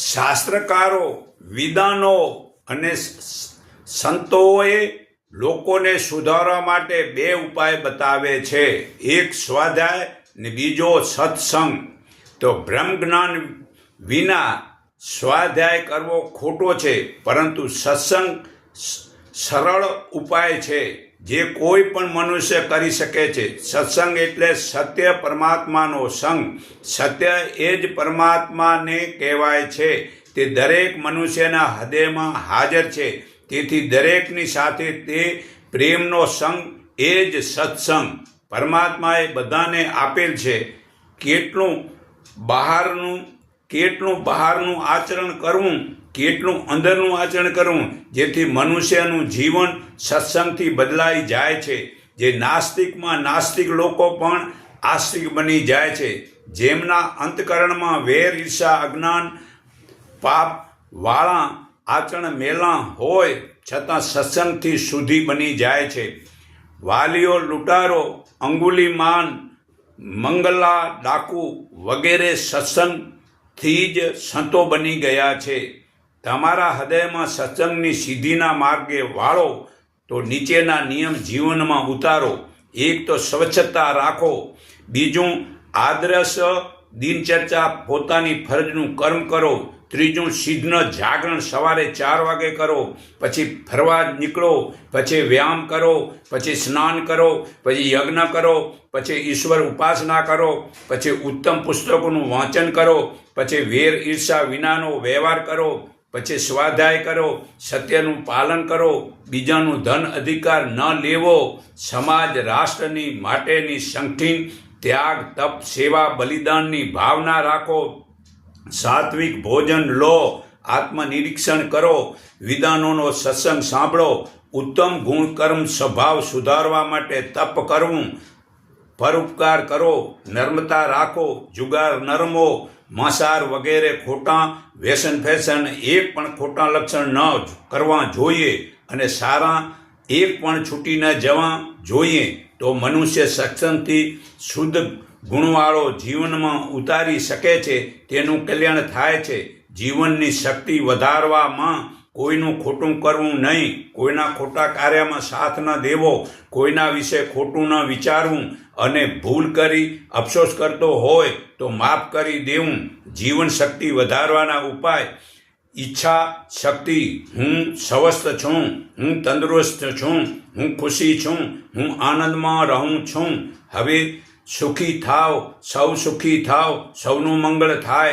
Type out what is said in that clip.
શાસ્ત્રકારો વિદાનો અને સંતોએ લોકોને સુધારવા માટે બે ઉપાય બતાવે છે. એક સ્વાધ્યાય ને બીજો સત્સંગ. તો બ્રહ્મ જ્ઞાન વિના સ્વાધ્યાય કરવો ખોટો છે, પરંતુ સત્સંગ સરળ ઉપાય છે. જે કોઈ પણ મનુષ્ય કરી શકે છે. સત્સંગ એટલે સત્ય પરમાત્માનો સંગ. સત્ય એ જ પરમાત્માને કહેવાય છે. તે દરેક મનુષ્યના હૃદયમાં હાજર છે. તેથી દરેકની સાથે તે પ્રેમનો સંગ એ જ સત્સંગ. પરમાત્માએ બધાને આપેલ છે કેટલું બહારનું કેટલું બહારનું આચરણ કરવું કેટલું અંદરનું આચરણ કરવું, જેથી મનુષ્યનું જીવન સત્સંગથી બદલાઈ જાય છે, જે નાસ્તિકમાં નાસ્તિક લોકો પણ આસ્તિક બની જાય છે. જેમના અંતકરણમાં વેર, ઈર્ષા, અજ્ઞાન, પાપ, વાળા, આચરણ, મેલા હોય, છતાં સત્સંગથી શુદ્ધિ બની જાય છે. વાલીઓ, લૂંટારો અંગુલીમાન મંગલા, ડાકુ વગેરે સત્સંગથી જ સંતો બની ગયા છે. તમારા હૃદયમાં સત્સંગની સિદ્ધિના માર્ગે વાળો, તો નીચેના નિયમ જીવનમાં ઉતારો. એક તો સ્વચ્છતા રાખો. બીજું, આદર્શ દિનચર્ચા પોતાની ફરજનું કર્મ કરો. ત્રીજું, સિદ્ધન જાગરણ સવારે ચાર વાગે કરો. પછી ફરવા નીકળો. પછી વ્યાયામ કરો. પછી સ્નાન કરો. પછી યજ્ઞ કરો. પછી ઈશ્વર ઉપાસના કરો. પછી ઉત્તમ પુસ્તકોનું વાંચન કરો. પછી વેર ઈર્ષા વિનાનો વ્યવહાર કરો. પછી સ્વાધ્યાય કરો, સત્યનું પાલન કરો, બીજાનું ધન અધિકાર ન લેવો, સમાજ રાષ્ટ્રની માટેની સંઠીન ત્યાગ, તપ, સેવા, બલિદાનની ભાવના રાખો, સાત્વિક ભોજન લો, આત્મનિરીક્ષણ કરો, વિધાનોનો સત્સંગ સાંભળો, ઉત્તમ ગુણકર્મ સ્વભાવ સુધારવા માટે તપ કરવું પરોપકાર કરો, નર્મતા રાખો, જુગાર નરમો માંસાર વગેરે ખોટા વ્યસન ફેશન એક પણ ખોટા લક્ષણ ન કરવા જોઈએ અને સારા એક પણ છૂટી ન જવા જોઈએ તો મનુષ્ય સત્સંગથી શુદ્ધ ગુણવાળો જીવનમાં ઉતારી શકે છે, તેનું કલ્યાણ થાય છે. જીવનની શક્તિ વધારવામાં કોઈનું ખોટું કરવું નહીં, કોઈના ખોટા કાર્યમાં સાથ ન દેવો, કોઈના વિશે ખોટું ન વિચારવું અને ભૂલ કરી અફસોસ કરતો હોય તો માફ કરી દેવું. જીવન શક્તિ વધારવાના ઉપાય. ઈચ્છા શક્તિ. હું સ્વસ્થ છું, હું તંદુરસ્ત છું, હું ખુશી છું, હું આનંદમાં રહું છું. હવે સુખી થાવ, સૌ સુખી થાવ, સૌનું મંગળ થાય.